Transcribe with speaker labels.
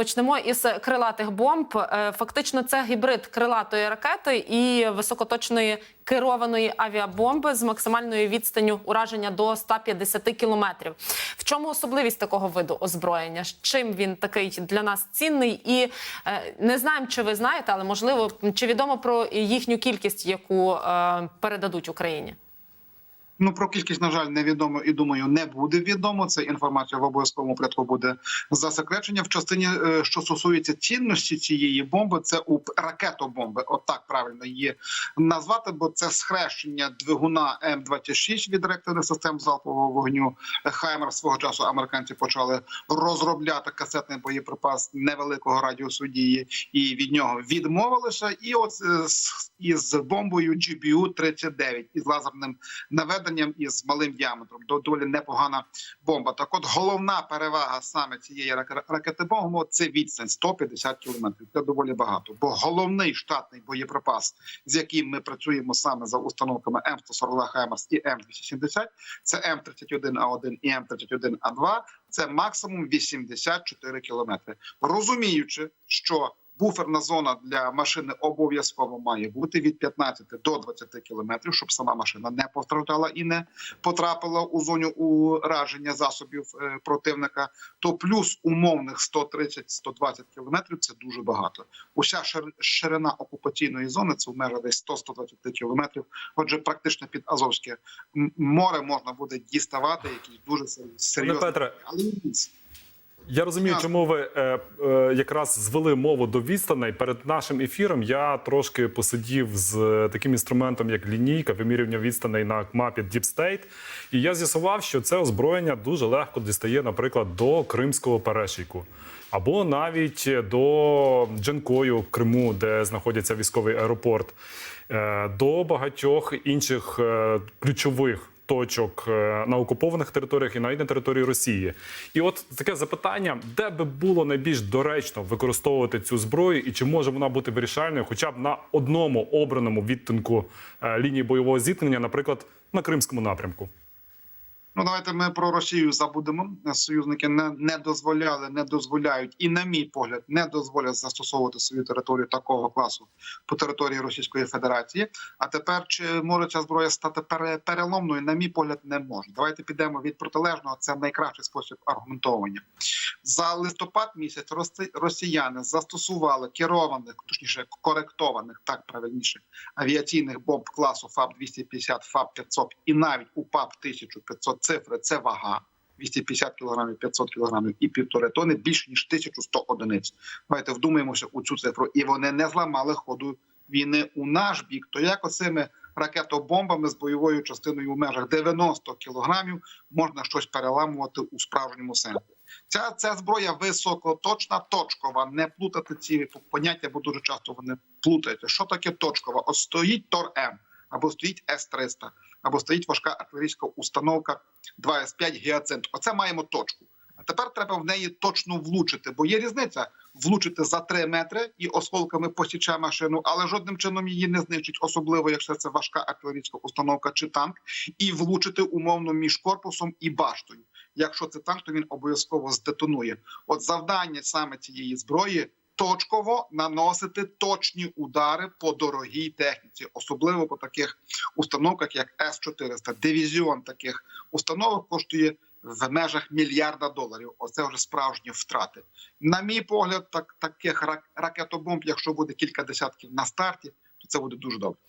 Speaker 1: почнемо із крилатих бомб. Е, Фактично, це гібрид крилатої ракети і високоточної керованої авіабомби з максимальною відстанню ураження до 150 кілометрів. В чому особливість такого виду озброєння? Чим він такий для нас цінний? І е, не знаємо, чи ви знаєте, але можливо, чи відомо про їхню кількість, яку е, передадуть Україні?
Speaker 2: Ну про кількість, на жаль, невідомо і думаю, не буде відомо. Це інформація в обов'язковому порядку буде засекречення. В частині, е, що стосується цінності цієї бомби, це у ракетобомби. Отак правильно її назвати, бо це схрещення двигуна М26 від реактивних систем залпового вогню. Хаймер свого часу американці почали розробляти касетний боєприпас невеликого радіусу дії, і від нього відмовилися. І от е, із бомбою GBU 39 із лазерним наведенням і з малим діаметром. Доволі непогана бомба. Так, от головна перевага саме цієї раке- ракетибомби – це відстань 150 кілометрів. Це доволі багато. Бо головний штатний боєприпас, з яким ми працюємо саме за установками М142 Хаймерс і М270, це М31А1 і М31А2. Це максимум 84 кілометри. Розуміючи, що буферна зона для машини обов'язково має бути від 15 до 20 кілометрів, щоб сама машина не постраждала і не потрапила у зону ураження засобів е, противника. То плюс умовних 130-120 кілометрів це дуже багато. Уся шир- ширина окупаційної зони це в межах десь 100-120 кілометрів. Отже, практично під Азовське море можна буде діставати якісь дуже серйозні.
Speaker 3: Петре,
Speaker 2: Але
Speaker 3: я розумію, чому ви е, е, якраз звели мову до відстаней. Перед нашим ефіром я трошки посидів з е, таким інструментом, як лінійка, вимірювання відстаней на мапі Deep State. І я з'ясував, що це озброєння дуже легко дістає, наприклад, до Кримського перешийку. Або навіть до Джанкою в Криму, де знаходиться військовий аеропорт, е, до багатьох інших е, ключових точок е, на окупованих територіях і навіть на території Росії. І от таке запитання: де би було найбільш доречно використовувати цю зброю, і чи може вона бути вирішальною, хоча б на одному обраному відтинку е, лінії бойового зіткнення, наприклад, на Кримському напрямку?
Speaker 2: Ну, давайте ми про Росію забудемо. Союзники не, не дозволяли, не дозволяють, і, на мій погляд, не дозволять застосовувати свою територію такого класу по території Російської Федерації. А тепер чи може ця зброя стати пере, переломною? На мій погляд, не може. Давайте підемо від протилежного. Це найкращий спосіб аргументовування. За листопад місяць росіяни застосували керованих, точніше коректованих, так правильніше, авіаційних бомб класу ФАБ 250 ФАБ 500 і навіть у ПАП 1500 цифри це вага. 250 кілограмів, 500 кілограмів і півтори тони більше ніж 1100 одиниць. Давайте вдумаємося у цю цифру, і вони не зламали ходу війни у наш бік. То як оцими ракетобомбами з бойовою частиною у межах 90 кілограмів можна щось переламувати у справжньому сенсі? Ця, ця зброя високоточна, точкова. Не плутати ці поняття, бо дуже часто вони плутаються. Що таке точкова? От стоїть Тор М, або стоїть С-300, або стоїть важка артилерійська установка 2С5 Гіацинт. Оце маємо точку. А тепер треба в неї точно влучити, бо є різниця влучити за 3 метри і осколками посіче машину, але жодним чином її не знищить, особливо якщо це важка артилерійська установка чи танк, і влучити умовно між корпусом і баштою. Якщо це танк, то він обов'язково здетонує. От завдання саме цієї зброї. Точково наносити точні удари по дорогій техніці, особливо по таких установках, як С-400. Дивізіон таких установок коштує в межах мільярда доларів. Оце вже справжні втрати. На мій погляд, так таких рак- ракетобомб, якщо буде кілька десятків на старті, то це буде дуже добре.